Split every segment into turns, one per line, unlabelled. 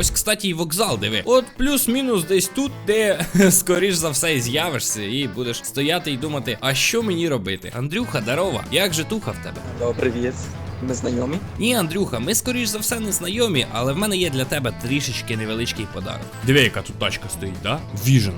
Ось, кстати, і вокзал, диви. От плюс-мінус десь тут, де скоріш за все і з'явишся, і будеш стояти і думати, а що мені робити? Андрюха, дарова, як же туха в тебе?
Алло, привіт. Ми знайомі?
Ні, Андрюха, ми скоріш за все не знайомі, але в мене є для тебе трішечки невеличкий подарок. Диви, яка тут тачка стоїть, да? Віжен.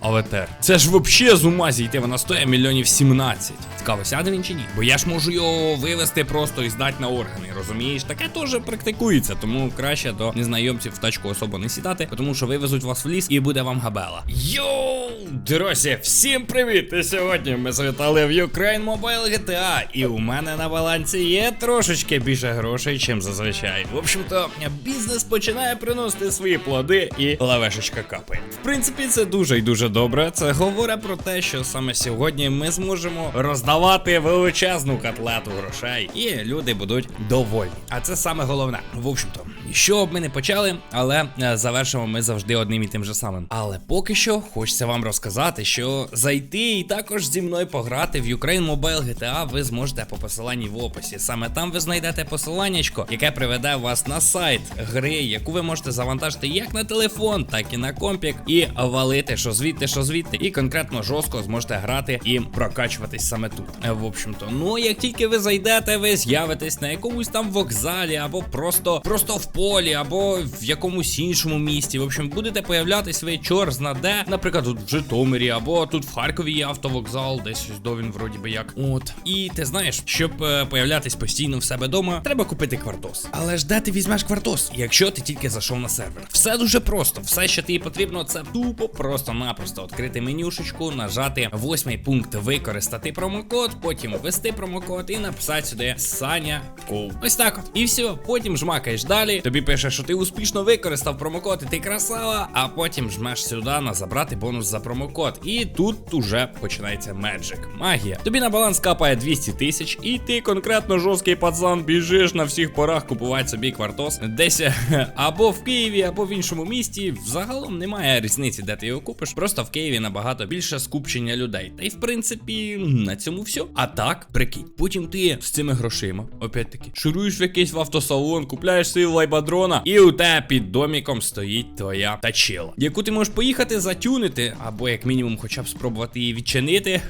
АВТР. Це ж вообще з ума зійти, вона стоїть мільйонів 17. Цікаво, сяде він чи ні? Бо я ж можу його вивезти просто і здати на органи, розумієш? Таке теж практикується, тому краще до незнайомців в тачку особо не сідати, тому що вивезуть вас в ліс і буде вам габела. Йоу, друзі, всім привіт! І сьогодні ми завітали в Ukraine Mobile GTA, і у мене на балансі є трошечки більше грошей, чим зазвичай. В общем-то, бізнес починає приносити свої плоди, і лавешечка капає. В принципі, це дуже і дуже добре. Це говорить про те, що саме сьогодні ми зможемо роздавати величезну котлету грошей, і люди будуть довольні. А це саме головне. В общем-то, що б ми не почали, але е, завершимо ми завжди одним і тим же самим. Але поки що хочеться вам розказати, що зайти і також зі мною пограти в Ukraine Mobile GTA ви зможете по посиланні в описі. Саме там ви знайдете посиланнячко, яке приведе вас на сайт гри, яку ви можете завантажити як на телефон, так і на компік, і валити що звідти, що звідти, і конкретно жорстко зможете грати і прокачуватись саме тут. Е, В общем-то, ну як тільки ви зайдете, ви з'явитесь на якомусь там вокзалі, або просто просто в полі, або в якомусь іншому місті. В общем, будете появлятись ви чор знаде, наприклад, тут в Житомирі, або тут в Харкові є автовокзал, десь ось до він вроді би як. От. І ти знаєш, щоб е, появлятись постійно в себе вдома, треба купити квартос. Але ж де ти візьмеш квартос, якщо ти тільки зайшов на сервер? Все дуже просто. Все, що тобі потрібно, це тупо просто-напросто відкрити менюшечку, нажати восьмий пункт використати промокод, потім ввести промокод і написати сюди Саня Ков. Ось так от. І все. Потім жмакаєш далі. Тобі пише, що ти успішно використав промокод, і ти красава. А потім жмеш сюди на забрати бонус за промокод. І тут уже починається меджик. Магія. Тобі на баланс капає 200 тисяч, і ти конкретно жорсткий пацан біжиш на всіх порах купувати собі квартос. Десь або в Києві, або в іншому місті. Взагалом немає різниці, де ти його купиш. Просто в Києві набагато більше скупчення людей. Та й в принципі на цьому все. А так, прикинь, потім ти з цими грошима, опять таки, шуруєш в якийсь в автосалон, купляєш свій лайбадрона, і у тебе під доміком стоїть твоя тачила, яку ти можеш поїхати затюнити, або як мінімум, хоча б спробувати її відчинити.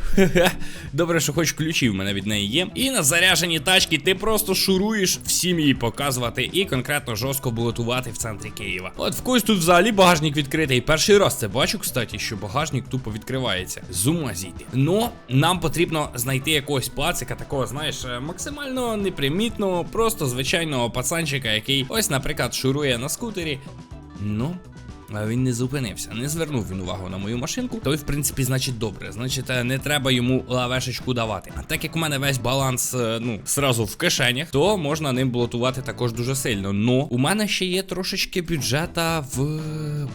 Добре, що хоч ключі в мене від неї є. І на заряжені тачки ти просто шуруєш всім її показувати і конкретно жорстко балотувати в центрі Києва. От в когось тут взагалі багажник відкритий. Перший раз це бачу, кстати, що багажник тупо відкривається. З ума зійти. Ну, нам потрібно знайти якогось пацика, такого, знаєш, максимально непримітного, просто звичайного пацанчика, який ось, наприклад, шурує на скутері. Ну. Він не зупинився, не звернув він увагу на мою машинку. То й в принципі, значить, добре. Значить, е, не треба йому лавешечку давати. А так як у мене весь баланс, е, ну, сразу в кишенях, то можна ним блотувати також дуже сильно. Но у мене ще є трошечки бюджета в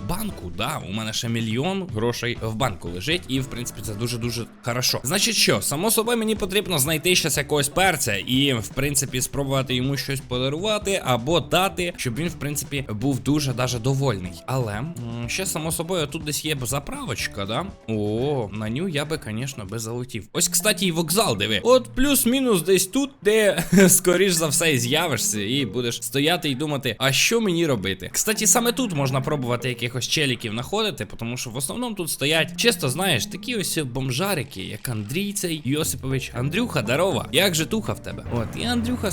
банку. Да, у мене ще мільйон грошей в банку лежить, і в принципі це дуже-дуже хорошо. Значить, що, само собою мені потрібно знайти щось якогось перця і, в принципі, спробувати йому щось подарувати або дати, щоб він, в принципі, був дуже даже довольний. Але ще само собою тут десь є заправочка, да? О, на ню я би, звісно, би залетів. Ось, кстати, і вокзал, диви. От плюс-мінус десь тут, де скоріш за все і з'явишся, і будеш стояти і думати, а що мені робити? Кстати, саме тут можна пробувати якихось челіків знаходити, тому що в основному тут стоять, чисто знаєш, такі ось бомжарики, як Андрій цей Йосипович. Андрюха, дарова. Як же туха в тебе? От, і Андрюха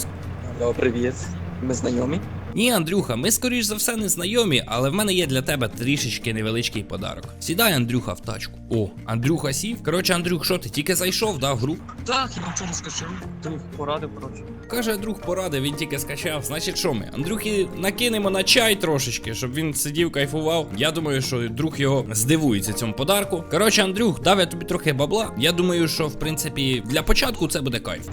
Алло, привіт. Ми знайомі?
Ні, Андрюха, ми скоріш за все не знайомі, але в мене є для тебе трішечки невеличкий подарок. Сідай, Андрюха, в тачку. О, Андрюха сів. Коротше, Андрюх, що ти тільки зайшов, да, в гру?
Так, я нічого не скачав. Друг порадив, коротше.
Каже, друг порадив, він тільки скачав. Значить, що ми? Андрюхі накинемо на чай трошечки, щоб він сидів, кайфував. Я думаю, що друг його здивується цьому подарку. Коротше, Андрюх, дав я тобі трохи бабла. Я думаю, що в принципі для початку це буде кайф.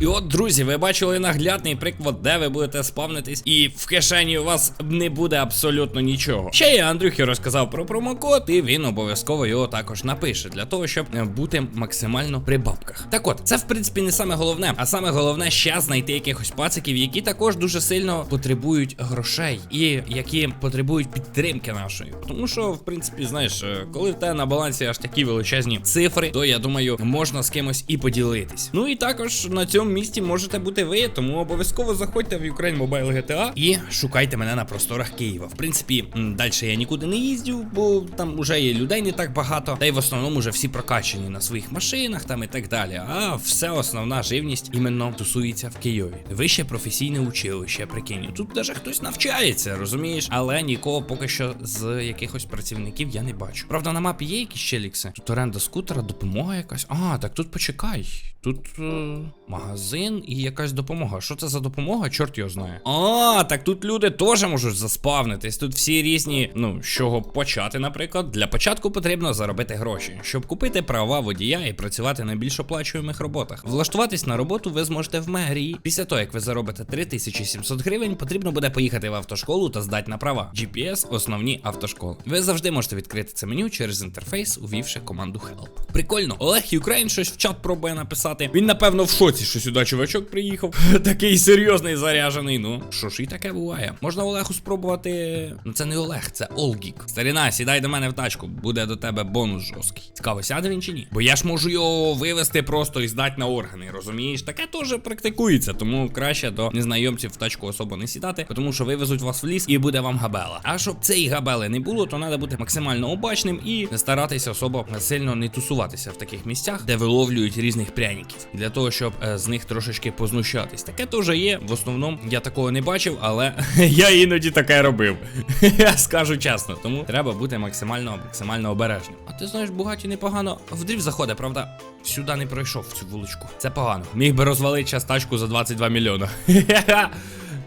І от, друзі, ви бачили наглядний приклад, де ви будете спавнитись, і в кишені у вас не буде абсолютно нічого. Ще я Андрюхі розказав про промокод, і він обов'язково його також напише для того, щоб е, бути максимально при бабках. Так от, це в принципі не саме головне, а саме головне ще знайти якихось пациків, які також дуже сильно потребують грошей і які потребують підтримки нашої. Тому що, в принципі, знаєш, е, коли в тебе на балансі аж такі величезні цифри, то я думаю, можна з кимось і поділитись. Ну і також на цьому цьому місті можете бути ви, тому обов'язково заходьте в Ukraine Mobile GTA і шукайте мене на просторах Києва. В принципі, далі я нікуди не їздю, бо там уже є людей не так багато. Та й в основному вже всі прокачені на своїх машинах там і так далі. А все основна живність іменно тусується в Києві. Вище професійне училище, прикинь. Тут даже хтось навчається, розумієш? Але нікого поки що з якихось працівників я не бачу. Правда, на мапі є якісь челікси. Тут оренда скутера, допомога якась. А, так тут почекай. Тут е, магазин і якась допомога. Що це за допомога? Чорт його знає. А, так тут люди теж можуть заспавнитись. Тут всі різні, ну, з чого почати, наприклад. Для початку потрібно заробити гроші, щоб купити права водія і працювати на більш оплачуємих роботах. Влаштуватись на роботу ви зможете в мерії. Після того, як ви заробите 3700 гривень, потрібно буде поїхати в автошколу та здати на права. GPS – основні автошколи. Ви завжди можете відкрити це меню через інтерфейс, увівши команду Help. Прикольно. Олег Юкрейн щось в чат пробує написати. Він, напевно, в шоці, що сюди чувачок приїхав. Такий серйозний заряжений. Ну що ж, і таке буває. Можна Олегу спробувати. Ну це не Олег, це Олгік. Старіна, сідай до мене в тачку, буде до тебе бонус жорсткий. Цікаво, сяде він чи ні? Бо я ж можу його вивезти просто і здати на органи, розумієш? Таке теж практикується, тому краще до незнайомців в тачку особо не сідати, тому що вивезуть вас в ліс і буде вам габела. А щоб цієї габели не було, то треба бути максимально обачним і не старатися особо сильно не тусуватися в таких місцях, де виловлюють різних пряників, для того, щоб е, з них трошечки познущатись. Таке теж є. В основному я такого не бачив, але я іноді таке робив. Я скажу чесно, тому треба бути максимально максимально обережним. А ти знаєш, Бугаті непогано в дрів заходить, правда? Сюди не пройшов в цю вуличку. Це погано. Міг би розвалити час за 22 мільйона.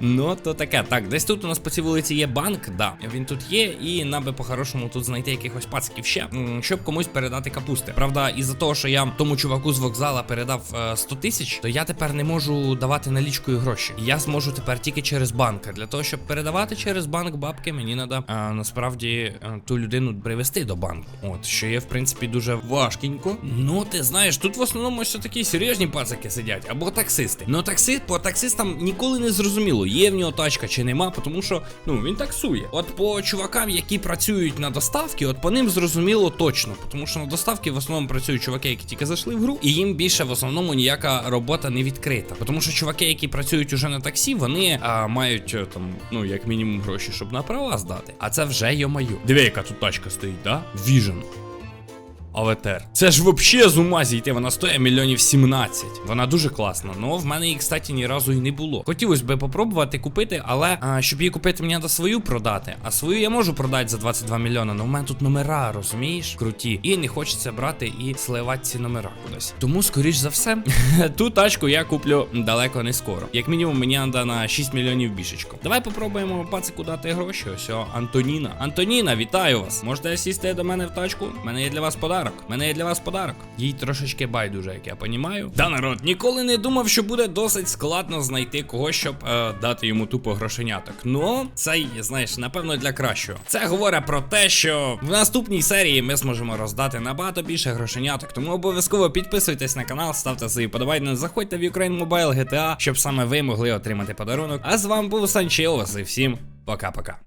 Ну, то таке. Так, десь тут у нас по цій вулиці є банк, да. Він тут є, і нам би по-хорошому тут знайти якихось пациків ще, щоб комусь передати капусти. Правда, із-за того, що я тому чуваку з вокзала передав е, 100 тисяч, то я тепер не можу давати налічкою гроші. Я зможу тепер тільки через банк. Для того, щоб передавати через банк бабки, мені треба е, насправді е, ту людину привести до банку. От, що є, в принципі, дуже важкенько. Ну, ти знаєш, тут в основному все такі серйозні пацики сидять, або таксисти. Ну, таксист по таксистам ніколи не зрозуміло, є в нього тачка чи нема, тому що ну він таксує. От по чувакам, які працюють на доставки, от по ним зрозуміло точно, тому що на доставки в основному працюють чуваки, які тільки зайшли в гру, і їм більше в основному ніяка робота не відкрита. Тому що чуваки, які працюють уже на таксі, вони а, мають е, там, ну як мінімум, гроші, щоб на права здати. А це вже йо-маю. Диви, яка тут тачка стоїть, да? Vision. АВТР. Це ж вообще з ума зійти, вона стоїть мільйонів 17. Вона дуже класна. Ну в мене її, кстати, ні разу і не було. Хотілося би попробувати купити, але а, щоб її купити, мені треба свою продати. А свою я можу продати за 22 мільйони. але в мене тут номера, розумієш? Круті. І не хочеться брати і сливати ці номера кудись. Тому, скоріш за все, ту тачку я куплю далеко не скоро. Як мінімум, мені треба на 6 мільйонів бішечко. Давай попробуємо пацику дати гроші. Ось Антоніна. Антоніна, вітаю вас. Можете сісти до мене в тачку? У мене є для вас подарок. У мене є для вас подарок. Їй трошечки байдуже, як я понімаю. Да, народ, ніколи не думав, що буде досить складно знайти когось, щоб е, дати йому тупо грошеняток. Ну, це, знаєш, напевно, для кращого. Це говорить про те, що в наступній серії ми зможемо роздати набагато більше грошеняток. Тому обов'язково підписуйтесь на канал, ставте свої подобайки, заходьте в Ukraine Mobile GTA, щоб саме ви могли отримати подарунок. А з вами був Санчелос і всім пока-пока.